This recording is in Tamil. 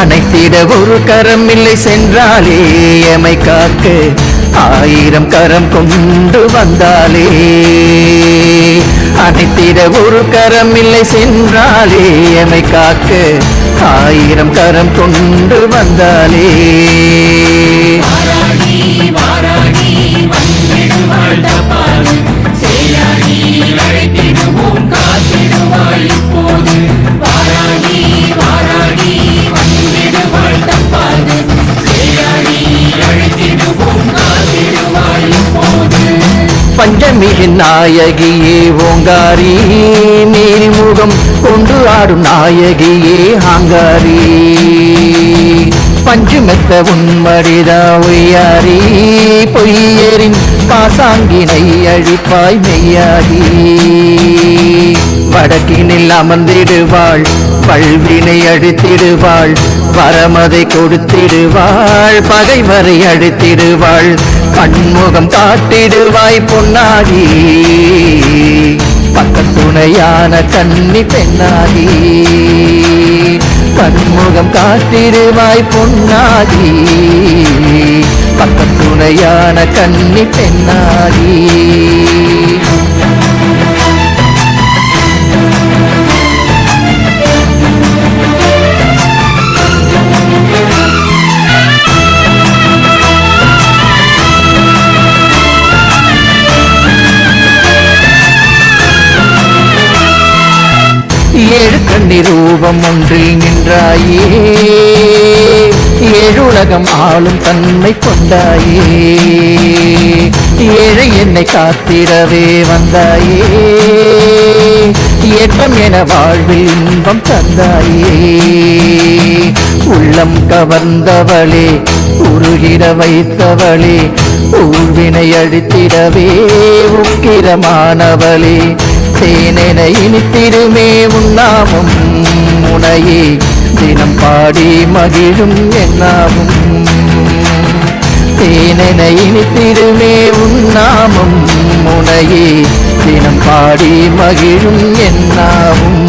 அனைத்திட ஒரு கரம் இல்லை சென்றாலே எமை காக்க ஆயிரம் கரம் கொண்டு வந்தாலே. அனைத்திட ஒரு கரம் இல்லை சென்றாலே எமை காக்க ஆயிரம் கரம் கொண்டு வந்தாலே. பஞ்சமியின் நாயகியே ஓங்காரி நீர்முகம் கொண்டு ஆடும் நாயகியே ஆங்காரி. பஞ்சுமெத்த உன்மடிதா ஒய்யாரி பொய்யரின் பாசாங்கினை அழிப்பாய் மெய்யாகி வடக்கினில் அமர்ந்திடுவாள் பல்வினை அழித்திடுவாள் வரமதை கொடுத்திடுவாள் பகைவரை அழித்திடுவாள் கண்முகம் காட்டிடுவாய் பொன்னாடி பக்கத்துணையான கன்னி பெண்ணாடி கண்முகம் காட்டிடுவாய் பொன்னாடி பக்கத்துணையான கன்னி பெண்ணாடி ஏழு கண்ணி ரூபம் ஒன்றில் நின்றாயே. ஏழுலகம் ஆளும் தன்மை கொண்டாயே. ஏழை என்னை காத்திடவே வந்தாயே. ஏற்றம் என வாழ்வில் இன்பம் தந்தாயே. உள்ளம் கவர்ந்தவளே உருகிட வைத்தவளே ஊழ்வினை அழித்திடவே உக்கிரமானவளே. சேனென இனித்திருமே உன்னாமும் முனையே தினம் பாடி மகிழும் என்னாமும் தேனென இனித்திருமே உன்னாமும் முனையே தினம் பாடி மகிழும் என்னாமும்